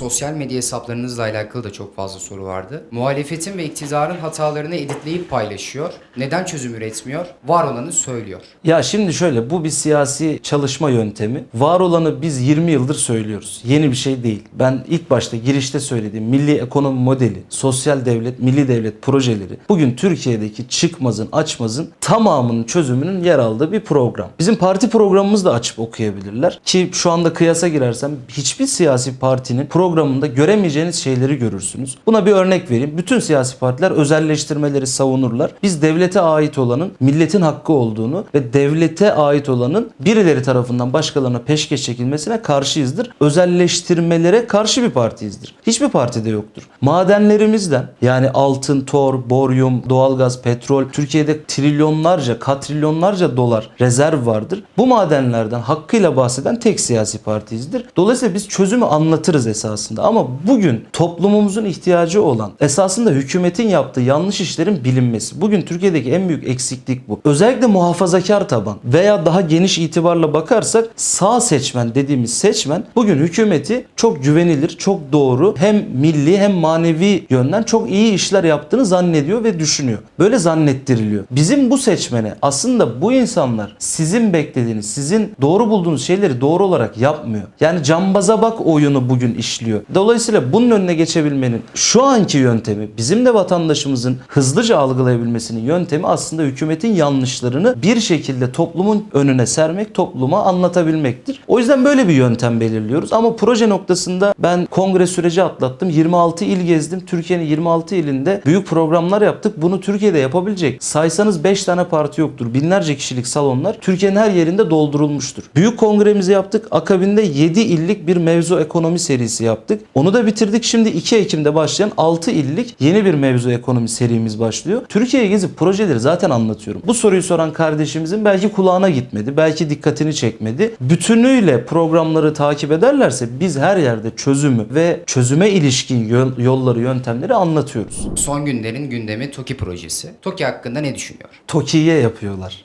sosyal medya hesaplarınızla alakalı da çok fazla soru vardı. Muhalefetin ve iktidarın hatalarını editleyip paylaşıyor. Neden çözüm üretmiyor? Var olanı söylüyor. Ya şimdi şöyle bu bir siyasi çalışma yöntemi. Var olanı biz 20 yıldır söylüyoruz. Yeni bir şey değil. Ben ilk başta girişte söylediğim milli ekonomi modeli, sosyal devlet, milli devlet projeleri bugün Türkiye'deki çıkmazın, açmazın tamamının çözümünün yer aldığı bir program. Bizim parti programımızı da açıp okuyabilirler. Ki şu anda kıyasa girersem hiçbir siyasi partinin programında göremeyeceğiniz şeyleri görürsünüz. Buna bir örnek vereyim. Bütün siyasi partiler özelleştirmeleri savunurlar. Biz devlete ait olanın milletin hakkı olduğunu ve devlete ait olanın birileri tarafından başkalarına peşkeş çekilmesine karşıyızdır. Özelleştirmelere karşı bir partiyizdir. Hiçbir partide yoktur. Madenlerimizden yani altın, tor, boryum, doğalgaz, petrol Türkiye'de trilyonlarca, katrilyonlarca dolar rezerv vardır. Bu madenlerden hakkıyla bahseden tek siyasi partiyizdir. Dolayısıyla biz çözümü anlatırız esasında ama bugün toplumumuzun ihtiyacı olan esasında hükümetin yaptığı yanlış işlerin bilinmesi. Bugün Türkiye'deki en büyük eksiklik bu. Özellikle muhafazakar taban veya daha geniş itibarla bakarsak sağ seçmen dediğimiz seçmen bugün hükümeti çok güvenilir, çok doğru hem milli hem manevi yönden çok iyi işler yaptığını zannediyor ve düşünüyor. Böyle zannettiriliyor. Bizim bu seçmene aslında bu insanlar sizin beklediğiniz, sizin doğru bulduğunuz şeyleri doğru olarak yapmıyor. Yani cambaza bak oyunu bugün işliyor. Dolayısıyla bunun önüne geçebilmenin şu anki yöntemi bizim de vatandaşımızın hızlıca algılayabilmesinin yöntemi aslında hükümetin yanlışlarını bir şekilde toplumun önüne sermek, topluma anlatabilmektir. O yüzden böyle bir yöntem belirliyoruz ama proje noktasında ben kongre süreci atlattım. 26 il gezdim. Türkiye'nin 26 ilinde büyük programlar yaptık. Bunu Türkiye'de yapabilecek saysanız 5 tane parti yoktur. Binlerce kişilik salonlar Türkiye'nin her yerinde doldurulmuştur. Büyük kongremizi yaptık. Akabinde 7 illik bir mevzu ekonomi serisi yaptık. Onu da bitirdik. Şimdi 2 Ekim'de başlayan 6 illik yeni bir mevzu ekonomi serimiz başlıyor. Türkiye'ye gezip projeleri zaten anlatıyorum. Bu soruyu soran kardeşimizin belki kulağına gitmedi. Belki dikkatini çekmedi. Bütünüyle programları takip ederlerse biz her yerde çözümü ve çözüme ilişkin yol- yolları, yöntemleri anlatıyoruz. Son günlerin gündemi TOKİ projesi. TOKİ hakkında ne düşünüyor? Toki'ye yapıyorlar.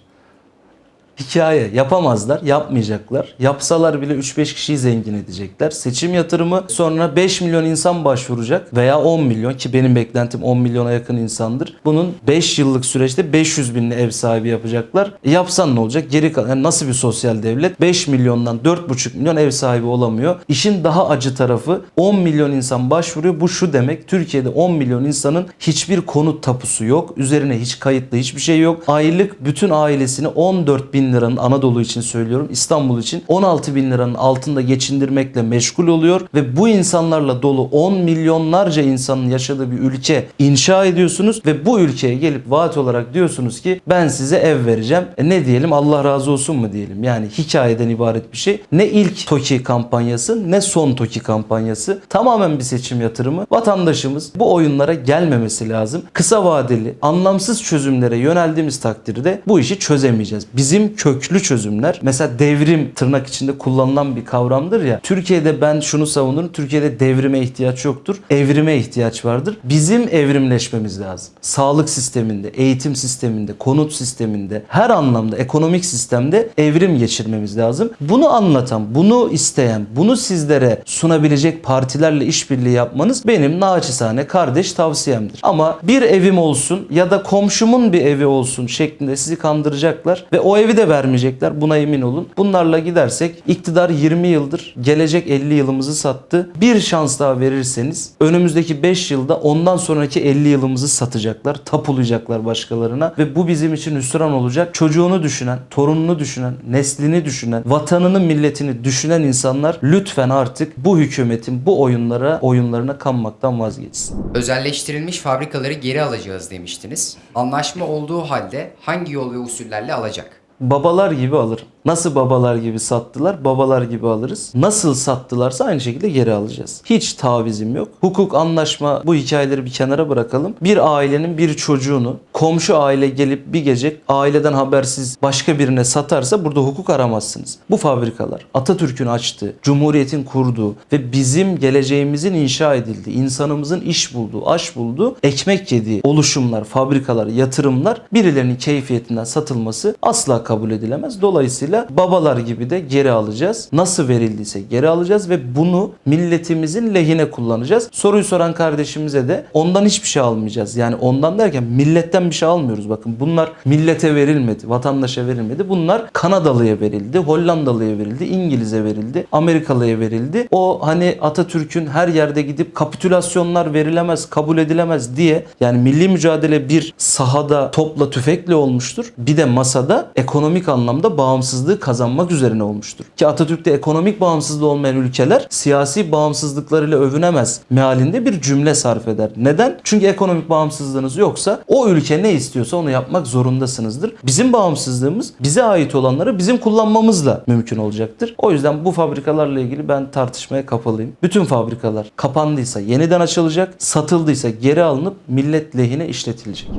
Hikaye yapamazlar, yapmayacaklar. Yapsalar bile 3-5 kişiyi zengin edecekler. Seçim yatırımı sonra 5 milyon insan başvuracak veya 10 milyon ki benim beklentim 10 milyona yakın insandır. Bunun 5 yıllık süreçte 500 binli ev sahibi yapacaklar. E yapsan ne olacak? Geri kalan yani nasıl bir sosyal devlet? 5 milyondan 4,5 milyon ev sahibi olamıyor. İşin daha acı tarafı 10 milyon insan başvuruyor. Bu şu demek Türkiye'de 10 milyon insanın hiçbir konut tapusu yok. Üzerine hiç kayıtlı hiçbir şey yok. Aylık bütün ailesini 14 bin liranın Anadolu için söylüyorum İstanbul için 16 bin liranın altında geçindirmekle meşgul oluyor ve bu insanlarla dolu 10 milyonlarca insanın yaşadığı bir ülke inşa ediyorsunuz ve bu ülkeye gelip vaat olarak diyorsunuz ki ben size ev vereceğim. E ne diyelim Allah razı olsun mu diyelim yani hikayeden ibaret bir şey. Ne ilk TOKİ kampanyası ne son TOKİ kampanyası tamamen bir seçim yatırımı. Vatandaşımız bu oyunlara gelmemesi lazım. Kısa vadeli anlamsız çözümlere yöneldiğimiz takdirde bu işi çözemeyeceğiz. Bizim köklü çözümler mesela devrim tırnak içinde kullanılan bir kavramdır ya. Türkiye'de ben şunu savunurum. Türkiye'de devrime ihtiyaç yoktur. Evrime ihtiyaç vardır. Bizim evrimleşmemiz lazım. Sağlık sisteminde, eğitim sisteminde, konut sisteminde, her anlamda ekonomik sistemde evrim geçirmemiz lazım. Bunu anlatan, bunu isteyen, bunu sizlere sunabilecek partilerle işbirliği yapmanız benim naçizane kardeş tavsiyemdir. Ama bir evim olsun ya da komşumun bir evi olsun şeklinde sizi kandıracaklar ve o evi de vermeyecekler. Buna emin olun. Bunlarla gidersek iktidar 20 yıldır gelecek 50 yılımızı sattı. Bir şans daha verirseniz önümüzdeki 5 yılda ondan sonraki 50 yılımızı satacaklar. Tapulayacaklar başkalarına ve bu bizim için hüsran olacak. Çocuğunu düşünen, torununu düşünen, neslini düşünen, vatanını, milletini düşünen insanlar lütfen artık bu hükümetin bu oyunlara, oyunlarına kanmaktan vazgeçsin. Özelleştirilmiş fabrikaları geri alacağız demiştiniz. Anlaşma olduğu halde hangi yol ve usullerle alacak? Babalar gibi alırım. Nasıl babalar gibi sattılar, babalar gibi alırız. Nasıl sattılarsa aynı şekilde geri alacağız. Hiç tavizim yok. Hukuk, anlaşma bu hikayeleri bir kenara bırakalım. Bir ailenin bir çocuğunu komşu aile gelip bir gece aileden habersiz başka birine satarsa burada hukuk aramazsınız. Bu fabrikalar Atatürk'ün açtığı, Cumhuriyet'in kurduğu ve bizim geleceğimizin inşa edildiği, insanımızın iş bulduğu, aş bulduğu, ekmek yediği oluşumlar, fabrikalar, yatırımlar birilerinin keyfiyetinden satılması asla kabul edilemez. Dolayısıyla babalar gibi de geri alacağız. Nasıl verildiyse geri alacağız ve bunu milletimizin lehine kullanacağız. Soruyu soran kardeşimize de ondan hiçbir şey almayacağız. Yani ondan derken milletten bir şey almıyoruz. Bakın bunlar millete verilmedi, vatandaşa verilmedi. Bunlar Kanadalıya verildi, Hollandalıya verildi, İngiliz'e verildi, Amerikalıya verildi. O hani Atatürk'ün her yerde gidip kapitülasyonlar verilemez, kabul edilemez diye yani milli mücadele bir sahada topla tüfekle olmuştur. Bir de masada ekonomik anlamda bağımsızlığı kazanmak üzerine olmuştur. Ki Atatürk'te ekonomik bağımsızlığı olmayan ülkeler siyasi bağımsızlıklarıyla övünemez mealinde bir cümle sarf eder. Neden? Çünkü ekonomik bağımsızlığınız yoksa o ülke ne istiyorsa onu yapmak zorundasınızdır. Bizim bağımsızlığımız bize ait olanları bizim kullanmamızla mümkün olacaktır. O yüzden bu fabrikalarla ilgili ben tartışmaya kapalıyım. Bütün fabrikalar kapandıysa yeniden açılacak, satıldıysa geri alınıp millet lehine işletilecek.